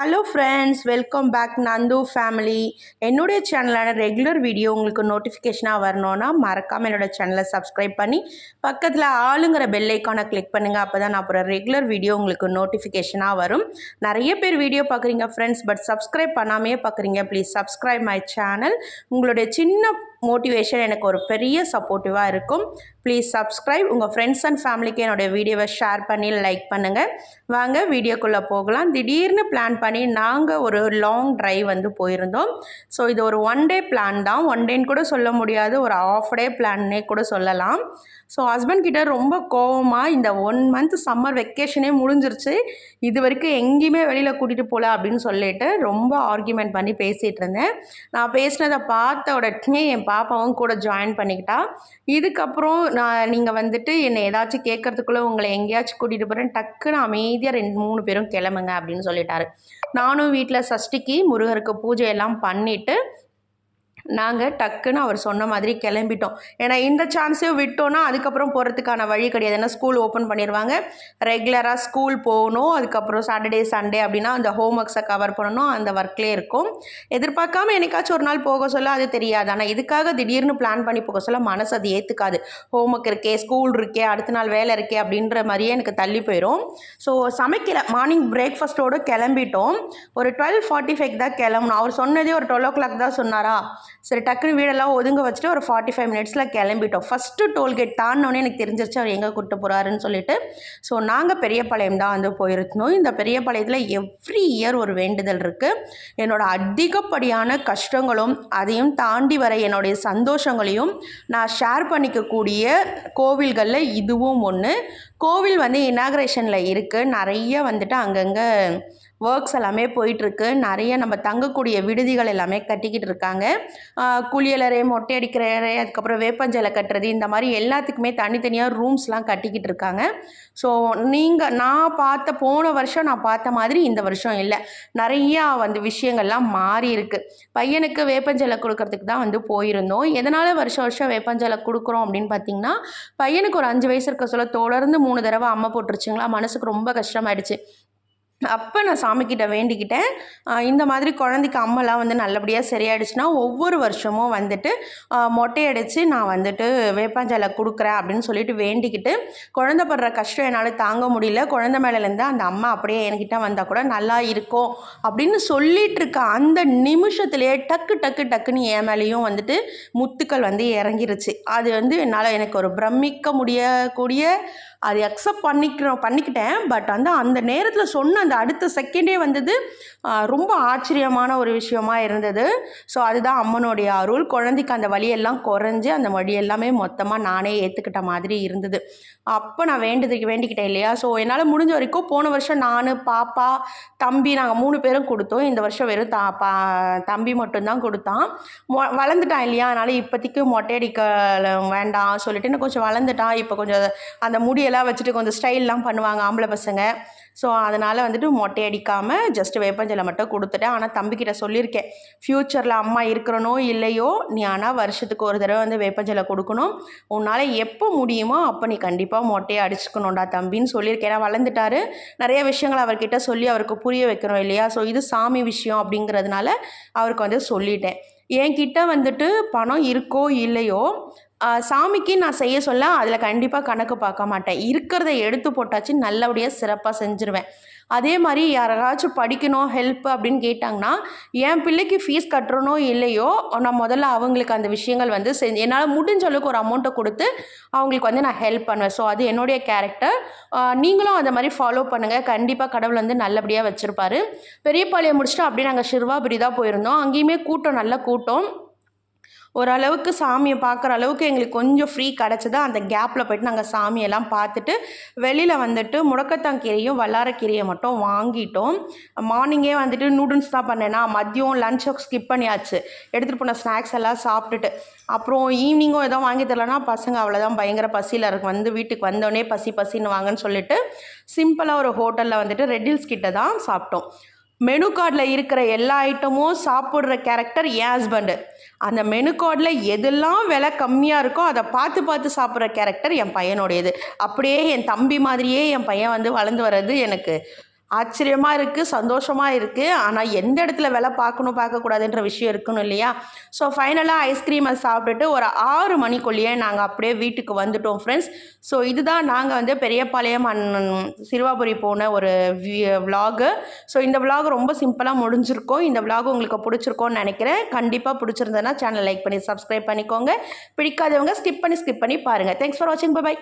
Hello friends welcome back Nandu family என்னுடைய சேனலான regular video உங்களுக்கு நோட்டிஃபிகேஷனாக வரணும்னா மறக்காமல் என்னோடய சேனலை சப்ஸ்கிரைப் பண்ணி பக்கத்தில் ஆளுங்கிற பெல்லைக்கான கிளிக் பண்ணுங்கள் அப்போ தான் நான் அப்புறம் ரெகுலர் வீடியோ உங்களுக்கு நோட்டிஃபிகேஷனாக வரும். நிறைய பேர் வீடியோ பார்க்குறீங்க ஃப்ரெண்ட்ஸ் பட் சப்ஸ்கிரைப் பண்ணாமையே பார்க்குறீங்க ப்ளீஸ் சப்ஸ்கிரைப் மை சேனல் உங்களுடைய சின்ன மோட்டிவேஷன் எனக்கு ஒரு பெரிய சப்போர்ட்டிவாக இருக்கும். ப்ளீஸ் சப்ஸ்கிரைப் உங்கள் ஃப்ரெண்ட்ஸ் அண்ட் ஃபேமிலிக்கு என்னுடைய வீடியோவை ஷேர் பண்ணி லைக் பண்ணுங்கள் வாங்க வீடியோக்குள்ளே போகலாம். திடீர்னு பிளான் பண்ணி நாங்கள் ஒரு லாங் ட்ரைவ் வந்து போயிருந்தோம். ஸோ இது ஒரு ஒன் டே பிளான் தான். ஒன் டேன்னு கூட சொல்ல முடியாது. ஒரு ஆஃப் டே பிளான்னே கூட சொல்லலாம். ஸோ ஹஸ்பண்ட் கிட்ட ரொம்ப கோவமாக இந்த ஒன் மந்த் சம்மர் வெக்கேஷனே முடிஞ்சிருச்சு. இது வரைக்கும் எங்கேயுமே வெளியில் கூட்டிகிட்டு போகல அப்படின்னு சொல்லிட்டு ரொம்ப ஆர்கியூமெண்ட் பண்ணி பேசிகிட்டு இருந்தேன். நான் பேசினதை பார்த்த உடனே என் பாப்பாவும் கூட ஜாயின் பண்ணிக்கிட்டா. இதுக்கப்புறம் நான் நீங்கள் வந்துட்டு என்னை ஏதாச்சும் கேட்கறதுக்குள்ளே உங்களை எங்கேயாச்சும் கூட்டிகிட்டு போகிறேன் டக்குன்னு அமைதியாக ரெண்டு மூணு பேரும் கிளம்புங்க அப்படின்னு சொல்லிட்டாரு. நானும் வீட்டில் சஷ்டிக்கு முருகருக்கு பூஜை எல்லாம் பண்ணிவிட்டு நாங்கள் டக்குன்னு அவர் சொன்ன மாதிரி கிளம்பிட்டோம். ஏன்னா இந்த சான்ஸையும் விட்டோன்னா அதுக்கப்புறம் போகிறதுக்கான வழி கிடையாது. ஏன்னா ஸ்கூல் ஓப்பன் பண்ணிடுவாங்க ரெகுலராக ஸ்கூல் போகணும். அதுக்கப்புறம் சாட்டர்டே சண்டே அப்படின்னா அந்த ஹோம் ஒர்க்ஸை கவர் பண்ணணும். அந்த ஒர்க்லேயே இருக்கும். எதிர்பார்க்காம என்னைக்காச்சும் ஒரு நாள் போக சொல்ல அது தெரியாது. ஆனால் இதுக்காக திடீர்னு பிளான் பண்ணி போக சொல்ல மனசு அது ஏற்றுக்காது ஹோம் ஒர்க் இருக்கே ஸ்கூல் இருக்கே அடுத்த நாள் வேலை இருக்கே அப்படின்ற மாதிரியே எனக்கு தள்ளி போயிடும் ஸோ சமைக்கல. மார்னிங் பிரேக்ஃபாஸ்ட்டோடு கிளம்பிட்டோம். ஒரு டுவெல் ஃபார்ட்டி ஃபைவ் தான் கிளம்பணும். அவர் சொன்னதே ஒரு டுவெல் ஓ கிளாக் தான் சொன்னாரா? சரி டக்குன்னு வீடெல்லாம் ஒதுங்க வச்சுட்டு ஒரு ஃபார்ட்டி ஃபைவ் மினிட்ஸில் கிளம்பிட்டோம். ஃபஸ்ட்டு டோல்கேட் தாண்டினோடனே எனக்கு தெரிஞ்சிருச்சு அவர் எங்கே கூப்பிட்டு போகிறாருன்னு சொல்லிட்டு. ஸோ நாங்கள் பெரியபாளையம் தான் வந்து போயிருந்தோம். இந்த பெரியபாளையத்தில் எவ்ரி இயர் ஒரு வேண்டுதல் இருக்குது என்னோட அதிகப்படியான கஷ்டங்களும் அதையும் தாண்டி வர என்னுடைய சந்தோஷங்களையும் நான் ஷேர் பண்ணிக்கக்கூடிய கோவில்களில் இதுவும் ஒன்று கோவில் வந்து இனாக்ரேஷனில் இருக்குது நிறைய வந்துட்டு அங்கங்கே ஒர்க்ஸ் எல்லாமே போயிட்டுருக்கு. நிறைய நம்ம தங்கக்கூடிய விடுதிகள் எல்லாமே கட்டிக்கிட்டு இருக்காங்க. குளியலறை மொட்டை அடிக்கிற அறை அதுக்கப்புறம் வேப்பஞ்சலை கட்டுறது இந்த மாதிரி எல்லாத்துக்குமே தனித்தனியாக ரூம்ஸ்லாம் கட்டிக்கிட்டு இருக்காங்க. ஸோ நீங்கள் நான் பார்த்த போன வருஷம் நான் பார்த்த மாதிரி இந்த வருஷம் இல்லை. நிறையா வந்து விஷயங்கள்லாம் மாறி இருக்கு பையனுக்கு வேப்பஞ்சலை கொடுக்கறதுக்கு தான் வந்து போயிருந்தோம். எதனால் வருஷம் வருஷம் வேப்பஞ்சலை கொடுக்குறோம் அப்படின்னு பார்த்தீங்கன்னா பையனுக்கு ஒரு அஞ்சு வயசு இருக்க சொல்ல தொடர்ந்து மூணு தடவை அம்மை போட்டுருச்சுங்களா? மனசுக்கு ரொம்ப கஷ்டமாயிடுச்சு. அப்போ நான் சாமிக்கிட்ட வேண்டிக்கிட்டேன். இந்த மாதிரி குழந்தைக்கு அம்மெல்லாம் வந்து நல்லபடியாக சரியாயிடுச்சுன்னா ஒவ்வொரு வருஷமும் வந்துட்டு ஆஹ் மொட்டை அடித்து நான் வந்துட்டு வேப்பாஞ்சலை கொடுக்குறேன் அப்படின்னு சொல்லிட்டு வேண்டிக்கிட்டு குழந்தை படுற கஷ்டம் என்னால் தாங்க முடியல. குழந்த மேலேருந்து அந்த அம்மா அப்படியே என்கிட்ட வந்தால் கூட நல்லா இருக்கும் அப்படின்னு சொல்லிட்டு இருக்க அந்த நிமிஷத்துலேயே டக்கு டக்கு டக்குன்னு என் மேலேயும் வந்துட்டு முத்துக்கள் வந்து இறங்கிருச்சு. அது வந்து என்னால் எனக்கு ஒரு பிரமிக்க முடியக்கூடிய அது அக்செப்ட் பண்ணிக்கிறோம் பண்ணிக்கிட்டேன். பட் வந்து அந்த நேரத்தில் சொன்ன அந்த அடுத்த செகண்டே வந்தது ரொம்ப ஆச்சரியமான ஒரு விஷயமா இருந்தது. ஸோ அதுதான் அம்மனுடைய அருள். குழந்தைக்கு அந்த வலியெல்லாம் குறைஞ்சி அந்த வழி எல்லாமே மொத்தமாக நானே ஏற்றுக்கிட்ட மாதிரி இருந்தது. அப்போ நான் வேண்டதுக்கு வேண்டிக்கிட்டேன் இல்லையா? ஸோ என்னால் முடிஞ்ச வரைக்கும் போன வருஷம் நான் பாப்பா தம்பி நாங்கள் மூணு பேரும் கொடுத்தோம். இந்த வருஷம் வெறும் தா பா தம்பி மட்டும்தான் கொடுத்தான். மொ வளர்ந்துட்டான் இல்லையா? அதனால் இப்போதைக்கு மொட்டையடிக்க வேண்டாம் சொல்லிட்டு இன்னும் கொஞ்சம் வளர்ந்துட்டான். இப்போ கொஞ்சம் அந்த முடியெல்லாம் வச்சுட்டு கொஞ்சம் ஸ்டைல்லாம் பண்ணுவாங்க ஆம்பளை பசங்க. ஸோ அதனால் வந்து வந்துட்டு மொட்டை அடிக்காமல் ஜஸ்ட் வேப்பஞ்சலை மட்டும் கொடுத்துட்டேன். ஆனால் தம்பிக்கிட்ட சொல்லியிருக்கேன். ஃப்யூச்சரில் அம்மா இருக்கிறனோ இல்லையோ நீ ஆனால் வருஷத்துக்கு ஒரு தடவை வந்து வேப்பஞ்சலை கொடுக்கணும். உன்னால் எப்போ முடியுமோ அப்போ நீ கண்டிப்பாக மொட்டையை அடிச்சுக்கணும்டா தம்பின்னு சொல்லியிருக்கேன். ஏன்னா வளர்ந்துட்டாரு. நிறைய விஷயங்கள் அவர்கிட்ட சொல்லி அவருக்கு புரிய வைக்கிறோம் இல்லையா? ஸோ இது சாமி விஷயம் அப்படிங்கிறதுனால அவருக்கு வந்து சொல்லிட்டேன். என்கிட்ட வந்துட்டு பணம் இருக்கோ இல்லையோ சாமிக்கு நான் செய்ய சொல்ல அதில் கண்டிப்பாக கணக்கு பார்க்க மாட்டேன். இருக்கிறத எடுத்து போட்டாச்சு நல்லபடியாக சிறப்பாக செஞ்சுருவேன். அதே மாதிரி யாராச்சும் படிக்கணும் ஹெல்ப் அப்படின்னு கேட்டாங்கன்னா என் பிள்ளைக்கு ஃபீஸ் கட்டுறனோ இல்லையோ நான் முதல்ல அவங்களுக்கு அந்த விஷயங்கள் வந்து செஞ்சு என்னால் முடிஞ்ச அளவுக்கு ஒரு அமௌண்ட்டை கொடுத்து அவங்களுக்கு வந்து நான் ஹெல்ப் பண்ணுவேன். ஸோ அது என்னுடைய கேரக்டர் நீங்களும் அந்த மாதிரி ஃபாலோ பண்ணுங்கள் கண்டிப்பாக கடவுள் வந்து நல்லபடியாக வச்சுருப்பாரு. பெரியப்பாளையம் முடிச்சுட்டு அப்படியே நாங்கள் சிறுவாபுரி தான் போயிருந்தோம். அங்கேயுமே கூட்டம் நல்ல கூட்டம். ஓரளவுக்கு சாமியை பார்க்குற அளவுக்கு எங்களுக்கு கொஞ்சம் ஃப்ரீ கிடச்சது அந்த கேப்பில் போயிட்டு நாங்கள் சாமியெல்லாம் பார்த்துட்டு வெளியில் வந்துட்டு முடக்கத்தாங்கீரையும் வல்லாரக்கீரையை மட்டும் வாங்கிட்டோம். மார்னிங்கே வந்துட்டு நூடுல்ஸ் தான் பண்ணேன்னா மதியம் லஞ்ச் ஸ்கிப் பண்ணியாச்சு. எடுத்துகிட்டு போன ஸ்நாக்ஸ் எல்லாம் சாப்பிட்டுட்டு அப்புறம் ஈவினிங்கும் எதுவும் வாங்கி தரலனா பசங்க அவ்வளோதான் பயங்கர பசியில் இருக்கு. வந்து வீட்டுக்கு வந்தோடனே பசி பசின்னு வாங்கன்னு சொல்லிட்டு சிம்பிளாக ஒரு ஹோட்டலில் வந்துட்டு ரெட்டில்ஸ் கிட்ட தான் சாப்பிட்டோம். மெனு கார்டில் இருக்கிற எல்லா ஐட்டமும் சாப்பிட்ற கேரக்டர் என் ஹஸ்பண்டு அந்த மெனு கார்டில் எதெல்லாம் விலை கம்மியாக இருக்கோ அதை பார்த்து பார்த்து சாப்பிட்ற கேரக்டர் என் பையனுடையது. அப்படியே என் தம்பி மாதிரியே என் பையன் வந்து வளர்ந்து வர்றது எனக்கு. ஆச்சரியமாக இருக்குது சந்தோஷமாக இருக்குது ஆனால் எந்த இடத்துல வேலை பார்க்கணும் பார்க்கக்கூடாதுன்ற விஷயம் இருக்கணும் இல்லையா? ஸோ ஃபைனலாக ஐஸ்கிரீமை சாப்பிட்டுட்டு ஒரு ஆறு மணிக்குள்ளேயே நாங்கள் அப்படியே வீட்டுக்கு வந்துட்டோம் ஃப்ரெண்ட்ஸ் ஸோ இதுதான் நாங்கள் வந்து பெரியபாளையம் அண்ணன் சிறுவாபுரி போன ஒரு விலாகு ஸோ இந்த விலாக் ரொம்ப சிம்பிளாக முடிஞ்சிருக்கும். இந்த விலாக் உங்களுக்கு பிடிச்சிருக்கோன்னு நினைக்கிறேன். கண்டிப்பாக பிடிச்சிருந்தேன்னா சேனல் லைக் பண்ணி சப்ஸ்கிரைப் பண்ணிக்கோங்க. பிடிக்காதவங்க ஸ்கிப் பண்ணி ஸ்கிப் பண்ணி பாருங்கள் தேங்க்ஸ் ஃபார் வாட்சிங் பை